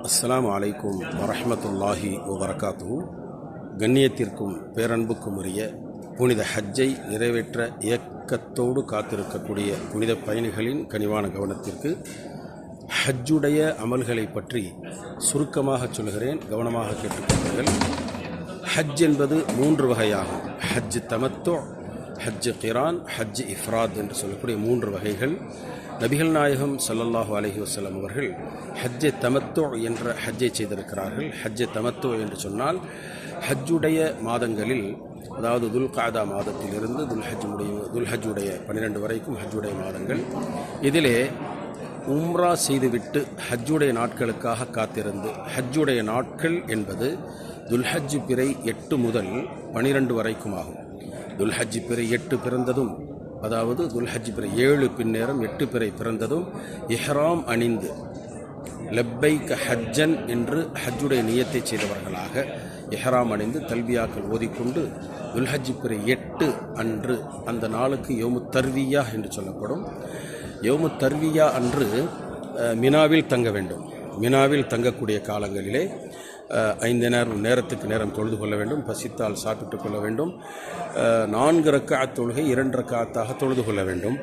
அஸ்லாம் அலைக்கும் வரமத்துல்லாஹி வபரகாத்துஹு. கண்ணியத்திற்கும் பேரன்புக்கும் உரிய புனித ஹஜ்ஜை நிறைவேற்ற ஏக்கத்தோடு காத்திருக்கக்கூடிய புனித பயணிகளின் கனிவான கவனத்திற்கு ஹஜ்ஜுடைய அமல்களை பற்றி சுருக்கமாக சொல்கிறேன் கவனமாக கேட்டுக்கொள்ளுங்கள். ஹஜ் என்பது மூன்று வகையாகும். ஹஜ் தமத்து ஹஜ் கிரான் ஹஜ் இஃப்ராத் என்று சொல்லக்கூடிய மூன்று வகைகள். நபிகள் நாயகம் சல்லல்லாஹு அலைஹி வஸல்லம் அவர்கள் ஹஜ்ஜை தமத்து என்ற ஹஜ்ஜை செய்திருக்கிறார்கள். ஹஜ்ஜை தமத்து என்று சொன்னால் ஹஜ்ஜுடைய மாதங்களில் அதாவது துல் காதா மாதத்திலிருந்து துல் ஹஜ்ஜுடைய துல் ஹஜ்ஜுடைய பன்னிரெண்டு வரைக்கும் ஹஜ்ஜுடைய மாதங்கள். இதிலே உம்ரா செய்துவிட்டு ஹஜ்ஜுடைய நாட்களுக்காக காத்திருந்து ஹஜ்ஜுடைய நாட்கள் என்பது துல்ஹஜ் பிறை எட்டு முதல் பனிரெண்டு வரைக்கும் ஆகும். துல்ஹஜ் பிறை எட்டு பிறந்ததும் அதாவது துல்ஹஜ் பிறை ஏழு பின்னேரம் எட்டு பிறை பிறந்ததும் இஹ்ராம் அணிந்து லப்பைக் ஹஜ்ஜன் என்று ஹஜ்ஜுடைய நியத்தை செய்தவர்களாக இஹ்ராம் அணிந்து தல்வியாக்கள் ஓதிக்கொண்டு துல்ஹஜ் பிறை எட்டு அன்று அந்த நாளுக்கு யோமு தர்வியா என்று சொல்லப்படும். யோமு தர்வியா அன்று மினாவில் தங்க வேண்டும். மினாவில் தங்கக்கூடிய காலங்களிலே ஐந்து நேரம் நேரத்துக்கு நேரம் தொழுது கொள்ள வேண்டும் பசித்தால் சாப்பிட்டு கொள்ள வேண்டும். நான்கு ரக்கா தொழுகை இரண்டு ரக்காத்தாக தொழுது கொள்ள வேண்டும்.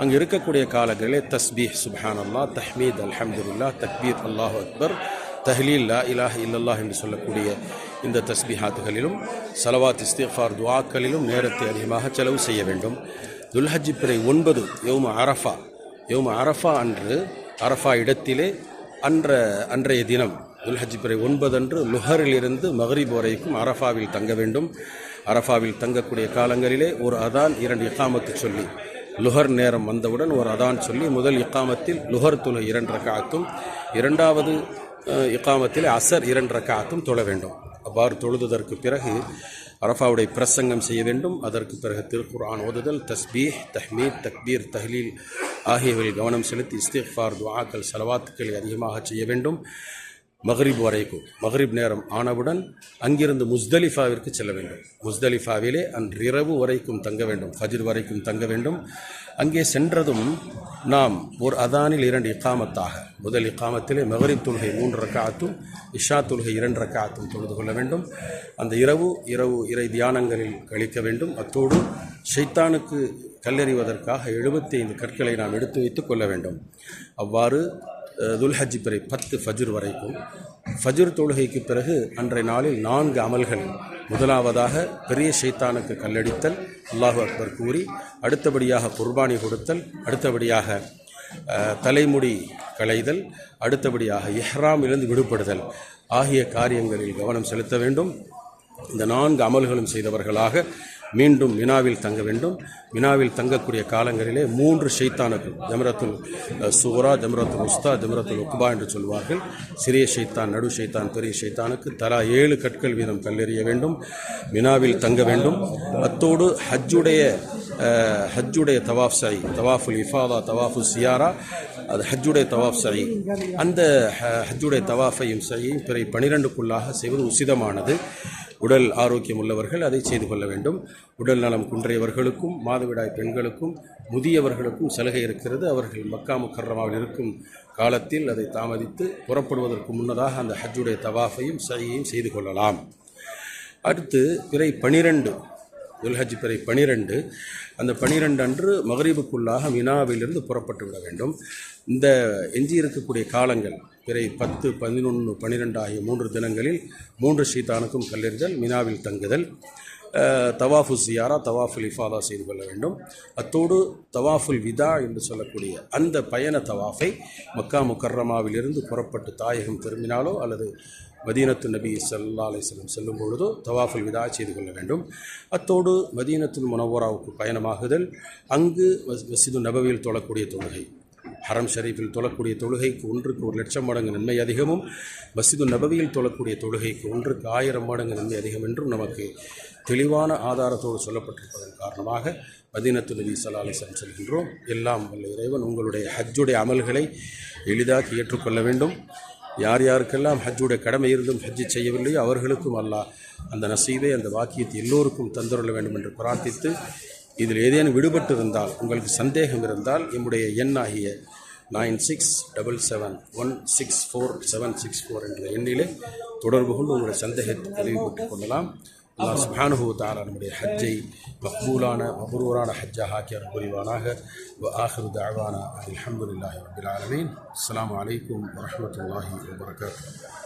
அங்கு இருக்கக்கூடிய காலங்களிலே தஸ்பீஹ் சுப்ஹான் அல்லாஹ் தஹ்மீத் அல்ஹம்துலில்லாஹ் தக்பீர் அல்லாஹு அக்பர் தஹ்லீல் லா இலாஹ இல்லல்லாஹ் என்று சொல்லக்கூடிய இந்த தஸ்பிஹாத்துகளிலும் சலவாத் இஸ்திஃபார் துவாக்களிலும் நேரத்தை அதிகமாக செலவு செய்ய வேண்டும். துல்ஹஜி பிறை ஒன்பது யோம அரஃபா. யோம அரஃபா அன்று அரஃபா இடத்திலே அன்ற அன்றைய தினம். துல்ஹஜ் பிறை ஒன்பது அன்று லுஹரிலிருந்து மஹரிப் வரைக்கும் அரஃபாவில் தங்க வேண்டும். அரஃபாவில் தங்கக்கூடிய காலங்களிலே ஒரு அதான் இரண்டு இக்காமத்து சொல்லி லுஹர் நேரம் வந்தவுடன் ஒரு அதான் சொல்லி முதல் இக்காமத்தில் லுஹர் துல இரண்டு ரக்காத்தும் இரண்டாவது இக்காமத்தில் அசர் இரண்டு ரக்காத்தும் தொழ வேண்டும். அவ்வாறு தொழுததற்கு பிறகு அரஃபாவுடைய பிரசங்கம் செய்ய வேண்டும். அதற்கு பிறகு திருக்குர்ஆன் ஓதுதல் தஸ்பீஹ் தஹ்மீத் தக்பீர் தஹ்லீல் ஆகியவையில் கவனம் செலுத்தி இஸ்திஃபார் துவாக்கள் செலவாத்துக்களை அதிகமாக செய்ய வேண்டும். மகரிப் வரைக்கும் மகரிப் நேரம் ஆனவுடன் அங்கிருந்து முஸ்தலிஃபாவிற்கு செல்ல வேண்டும். முஸ்தலிஃபாவிலே அன்றிரவு வரைக்கும் தங்க வேண்டும் ஃபஜிர் வரைக்கும் தங்க வேண்டும். அங்கே சென்றதும் நாம் ஒரு அதானில் இரண்டு இக்காமத்தாக முதல் இக்காமத்திலே மகரிப் தொழுகை மூன்று ரக்காத்தும் இஷா தொழுகை இரண்டு ரக்காத்தும் தொழுது கொள்ள வேண்டும். அந்த இரவு இரவு இறை தியானங்களில் கழிக்க வேண்டும். அத்தோடு ஷைத்தானுக்கு கல்லறிவதற்காக எழுபத்தி ஐந்து கற்களை நாம் எடுத்து வைத்து கொள்ள வேண்டும். அவ்வாறு துல்ஹஜ் பிறை பத்து ஃபஜ்ர் வரைக்கும். ஃபஜ்ர் தொழுகைக்கு பிறகு அன்றைய நாளில் நான்கு அமல்கள். முதலாவதாக பெரிய ஷைத்தானுக்கு கல்லடித்தல் அல்லாஹு அக்பர் கூறி அடுத்தபடியாக குர்பானி கொடுத்தல் அடுத்தபடியாக தலைமுடி களைதல் அடுத்தபடியாக இஹ்ராமிலிருந்து விடுபடுதல். ஆகிய காரியங்களில் கவனம் செலுத்த வேண்டும். இந்த நான்கு அமல்களும் செய்தவர்களாக மீண்டும் மினாவில் தங்க வேண்டும். மினாவில் தங்கக்கூடிய காலங்களிலே மூன்று ஷைத்தானுக்கு ஜமரத்துல் சுவரா சூரா ஜமரத்துல் உஸ்தா ஜமரத்துல் உக்பா என்று சொல்வார்கள். சிறிய ஷைத்தான் நடு ஷைத்தான் பெரிய ஷைத்தானுக்கு தலா ஏழு கற்கள் வீதம் கல்லெறிய வேண்டும். மினாவில் தங்க வேண்டும். அத்தோடு ஹஜ்ஜுடைய ஹஜ்ஜுடைய தவாஃப் சாயி தவாஃபுல் இஃபாதா தவாஃபு சியாரா அது ஹஜ்ஜுடைய தவாஃப் சாயி அந்த ஹ- ஹஜ்ஜுடைய தவாஃபையும் சையும் பிறை பனிரெண்டுக்குள்ளாக செய்வது உசிதமானது. உடல் ஆரோக்கியம் உள்ளவர்கள் அதை செய்து கொள்ள வேண்டும். உடல் நலம் குன்றியவர்களுக்கும் மாதவிடாய் பெண்களுக்கும் முதியவர்களுக்கும் சலுகை இருக்கிறது. அவர்கள் மக்கா முக்கர்ரமாவில் இருக்கும் காலத்தில் அதை தாமதித்து புறப்படுவதற்கு முன்னதாக அந்த ஹஜ்ஜுடைய தவாஃபையும் சையையும் செய்து கொள்ளலாம். அடுத்து பிறை பனிரெண்டு துல்ஹஜ் பிறை பனிரெண்டு. அந்த பனிரெண்டு அன்று மகரீபுக்குள்ளாக மினாவிலிருந்து புறப்பட்டு விட வேண்டும். இந்த எஞ்சி இருக்கக்கூடிய காலங்கள் பிறை பத்து பதினொன்று பன்னிரெண்டு ஆகிய மூன்று தினங்களில் மூன்று ஷீத்தானுக்கும் கல்லெறிதல் மினாவில் தங்குதல் தவாஃபு சியாரா தவாஃபுல் இஃபாதா செய்து கொள்ள வேண்டும். அத்தோடு தவாஃபுல் விதா என்று சொல்லக்கூடிய அந்த பயண தவாஃபை மக்கா முக்கர்ரமாவிலிருந்து புறப்பட்டு தாயகம் திரும்பினாலோ அல்லது மதீனத்து நபி ஸல்லல்லாஹு செல்லும் செல்லும் பொழுதோ தவாஃபுல் விதா செய்து கொள்ள வேண்டும். அத்தோடு மதீனத்துல் முனவோராவுக்கு பயணமாகுதல். அங்கு மசிது நபவியில் தொழக்கூடிய தொழுகை. ஹரம் ஷரீஃபில் தொழக்கூடிய தொழுகைக்கு ஒன்றுக்கு ஒரு லட்சம் மடங்கு நன்மை அதிகமும் மசிது நபவியில் தொழக்கூடிய தொழுகைக்கு ஒன்றுக்கு ஆயிரம் மடங்கு நன்மை அதிகம் என்றும் நமக்கு தெளிவான ஆதாரத்தோடு சொல்லப்பட்டிருப்பதன் காரணமாக மதீனத்து நபி ஸல்லல்லாஹு செல்கின்றோம். எல்லாம் வல்ல இறைவன் உங்களுடைய ஹஜ்ஜுடைய அமல்களை எளிதாக ஏற்றுக்கொள்ள வேண்டும். யார் யாருக்கெல்லாம் ஹஜ்ஜுடைய கடமை இருந்தும் ஹஜ்ஜி செய்யவில்லையோ அவர்களுக்கும் அல்லாஹ் அந்த நசீவை அந்த வாக்கியத்தை எல்லோருக்கும் தந்துள்ள வேண்டும் என்று பிரார்த்தித்து இதில் ஏதேனும் விடுபட்டு இருந்தால் உங்களுக்கு சந்தேகம் இருந்தால் என்னுடைய எண்ணாகிய nine six double seven one six four seven six four என்ற எண்ணிலே தொடர்பு கொண்டு உங்களுடைய சந்தேகத்தை தெளிவுபட்டுக் கொள்ளலாம். அல்லாஹ் சுப்ஹானஹு வ நம்முடைய ஹஜ்ஜை மக்பூலான மபரூரான ஹஜ்ஜா ஹாக்கியார் புரிவானாக. வ ஆஹிரு தாழ்வானா அல்ஹம்துலில்லாஹி ரப்பில் ஆலமீன். அஸ்லாம் அலைக்கும் வரஹ்மத்துல்லாஹி வபரகாத்துஹு